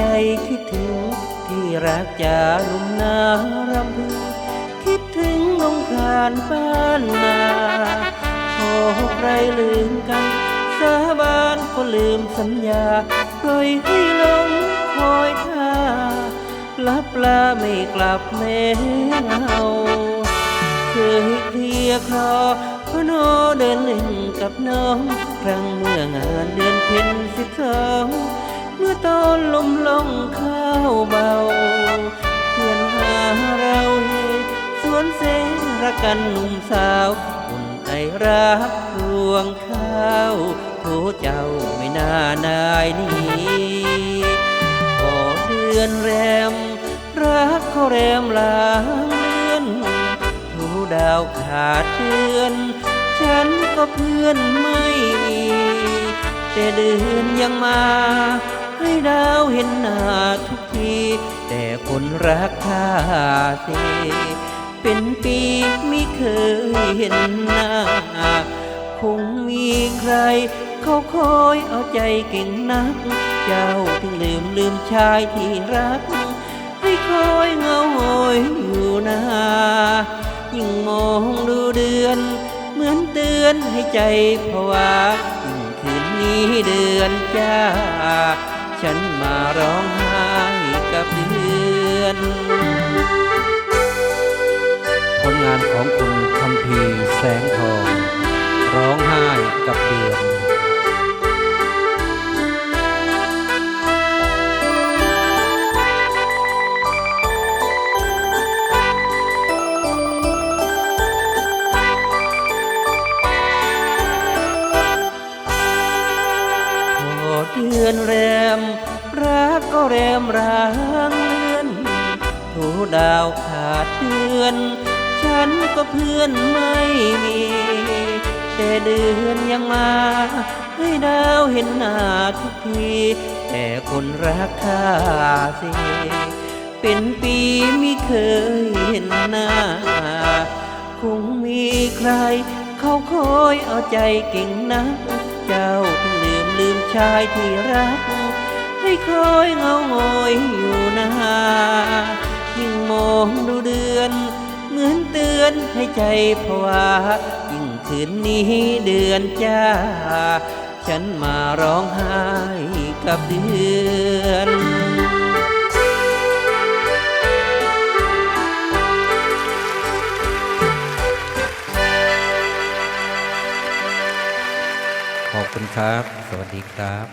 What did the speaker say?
จคิดถึง ที่รักจาลุ่มนารำพึง คิดถึงลงคานบ้านนาขอใครลืมกัน สาบานก็ลืมสัญญาปล่อยให้ลงคอยท่าลับลาไม่กลับแม้เงาเคยเคลียร์คอพโนเดินเล่นกับน้อง ครั้งเมื่องานเดือนเพ็ญสิบสอง ลมลงข้าวเบาเพื่อนหาเราเฮสวนเสรักกันหนุ่มสาวอุ่นไอรักรวงข้าวโทเจ้าไม่น่านายนี้พอเดือนแรม รักเขาแรมลางเลือนทูดาวขาดเดือน ฉันก็เพื่อนไม่มีแต่เดือนยังมา ให้ดาวเห็นหน้าทุกที แต่คนรักข้าเสเป็นปีไม่เคยเห็นหน้า คงมีใคร เขาคอยเอาใจเก่งนัก เจ้าถึงลืมลืมชายที่รัก ให้คอยเงาหอยอยู่นายิ่งมองดูเดือน เหมือนเตือนให้ใจผวายิ่งคืนนี้เดือนจ้า ฉันมาร้องไห้กับเดือน ผลงานของคุณคำพีแสงทอง ร้องไห้กับเดือน อเดือนแรม รักก็แรมร้างเลือนทูดาวขาดเดือน ฉันก็เพื่อนไม่มี แต่เดือนยังมา ให้ดาวเห็นหน้าทุกที แต่คนรักข้าสิเป็นปีไม่เคยเห็นหน้า คงมีใคร เขาคอยเอาใจเก่งนักเจ้า ชายที่รัก ให้คอยเงาโงอยอยู่นายิ่งมองดูเดือน เหมือนเตือนให้ใจผวายิ่งคืนนี้เดือนจ้า ฉันมาร้องไห้กับเดือน คุณครับ สวัสดีครับ